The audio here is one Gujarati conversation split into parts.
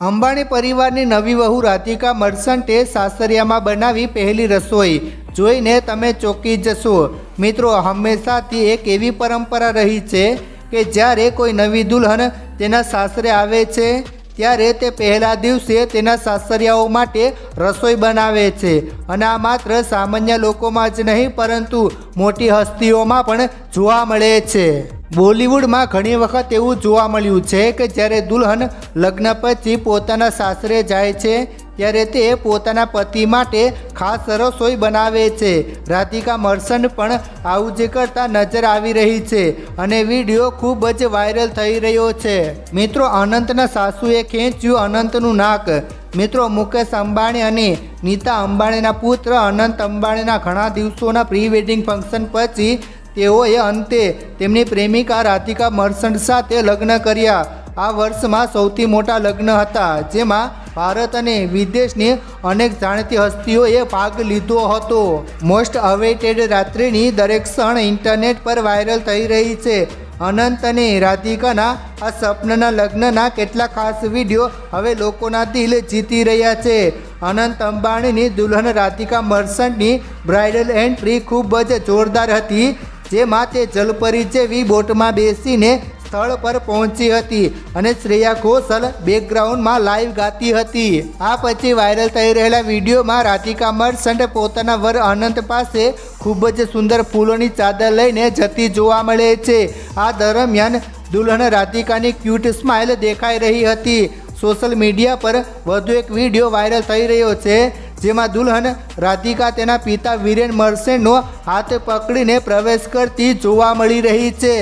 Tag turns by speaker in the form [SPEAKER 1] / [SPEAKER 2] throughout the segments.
[SPEAKER 1] અંબાણી પરિવારની નવી વહુ રાધિકા મર્સન્ટે સાસરિયામાં બનાવી પહેલી રસોઈ. જોઈને તમે ચોંકી જશો. મિત્રો, હંમેશાથી એક એવી પરંપરા રહી છે કે જ્યારે કોઈ નવી દુલ્હન તેના સાસરે આવે છે ત્યારે તે પહેલા દિવસે તેના સાસરિયાઓ માટે રસોઈ બનાવે છે. અને આ માત્ર સામાન્ય લોકોમાં જ નહીં, પરંતુ મોટી હસ્તીઓમાં પણ જોવા મળે છે. બોલિવૂડમાં ઘણી વખત એવું જોવા મળ્યું છે કે જ્યારે દુલ્હન લગ્ન પછી પોતાના સાસરે જાય છે ત્યારે તે પોતાના પતિ માટે ખાસ રસોઈ બનાવે છે. રાધિકા મર્સન પણ આવું જ કરતા નજર આવી રહી છે અને વીડિયો ખૂબ જ વાયરલ થઈ રહ્યો છે. મિત્રો, અનંતના સાસુએ ખેંચ્યું અનંતનું નાક. મિત્રો, મુકેશ અંબાણી અને નીતા અંબાણીના પુત્ર અનંત અંબાણીના ઘણા દિવસોના પ્રી વેડિંગ ફંક્શન પછી તેઓએ અંતે તેમની પ્રેમિકા રાધિકા મર્સન્ટ સાથે લગ્ન કર્યા. આ વર્ષમાં સૌથી મોટા લગ્ન હતા, જેમાં ભારત અને વિદેશની અનેક જાણીતી હસ્તીઓએ ભાગ લીધો હતો. મોસ્ટ અવેટેડ રાત્રિની દરેક ક્ષણ ઇન્ટરનેટ પર વાયરલ થઈ રહી છે. અનંત અને રાધિકાના આ સ્વપ્નના લગ્નના કેટલાક ખાસ વીડિયો હવે લોકોના દિલ જીતી રહ્યા છે. અનંત અંબાણીની દુલ્હન રાધિકા મર્સન્ટની બ્રાઇડલ એન્ટ્રી ખૂબ જ જોરદાર હતી, જેમાં તે જલપરી જેવી બોટમાં બેસીને સ્થળ પર પહોંચી હતી અને શ્રેયા ઘોષલ બેકગ્રાઉન્ડમાં લાઈવ ગાતી હતી. આ પછી વાયરલ થઈ રહેલા વિડીયોમાં રાધિકા મર્સન્ટ પોતાના વર અનંત પાસે ખૂબ જ સુંદર ફૂલોની ચાદર લઈને જતી જોવા મળે છે. આ દરમિયાન દુલ્હન રાધિકાની ક્યુટ સ્માઇલ દેખાઈ રહી હતી. સોશિયલ મીડિયા પર વધુ એક વીડિયો વાયરલ થઈ રહ્યો છે, જેમાં દુલ્હન રાધિકા તેના પિતા વિરેન મર્સેનનો હાથ પકડીને પ્રવેશ કરતી જોવા મળી રહી છે.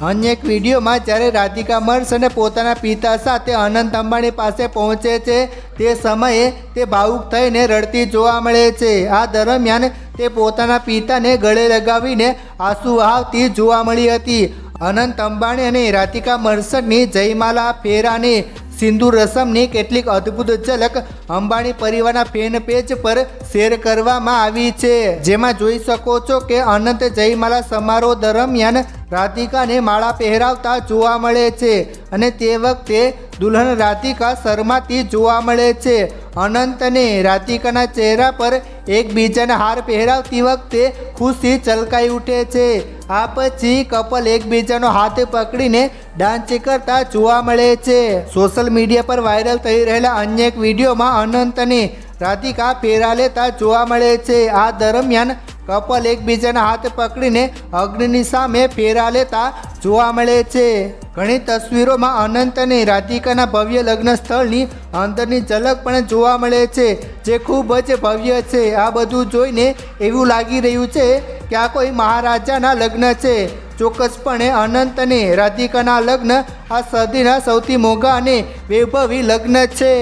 [SPEAKER 1] અન્ય એક વિડીયોમાં જ્યારે રાધિકા મર્સ અને પોતાના પિતા સાથે અનંત અંબાણી પાસે પહોંચે છે, તે સમયે તે ભાવુક થઈને રડતી જોવા મળે છે. આ દરમિયાન તે પોતાના પિતાને ગળે લગાવીને આંસુ વહાવતી જોવા મળી હતી. અનંત અંબાણી અને રાધિકા મર્સનની જયમાલા ફેરાની સિંદૂર રસમની કેટલીક અદ્ભુત ઝલક અંબાણી પરિવારના ફેન પેજ પર શેર કરવામાં આવી છે. જેમાં જોઈ શકો છો કે અનંત જયમાલા સમારોહ દરમિયાન રાધિકાને માળા પહેરાવતા જોવા મળે છે અને તે વખતે દુલ્હન રાધિકા શર્માતી જોવા મળે છે. અનંત અને રાધિકાના ચહેરા પર એકબીજાને હાર પહેરાવતી વખતે ખુશી ચલકાઈ ઉઠે છે. આ પછી કપલ એકબીજાનો હાથ પકડીને ડાન્સ કરતા જોવા મળે છે. સોશિયલ મીડિયા પર વાયરલ થઈ રહેલા અન્ય એક વિડીયોમાં અનંત અને રાધિકા ફેરા લેતા જોવા મળે છે. આ દરમિયાન કપલ એકબીજાના હાથ પકડીને અગ્નિની સામે ફેરા લેતા જોવા મળે છે. ઘણી તસવીરોમાં અનંત અને રાધિકાના ભવ્ય લગ્ન સ્થળની અંદરની ઝલક પણ જોવા મળે છે, જે ખૂબ જ ભવ્ય છે. આ બધું જોઈને એવું લાગી રહ્યું છે કે આ કોઈ મહારાજાના લગ્ન છે. ચોક્કસપણે અનંત અને રાધિકાના લગ્ન આ સદીના સૌથી મોંઘા અને વૈભવી લગ્ન છે.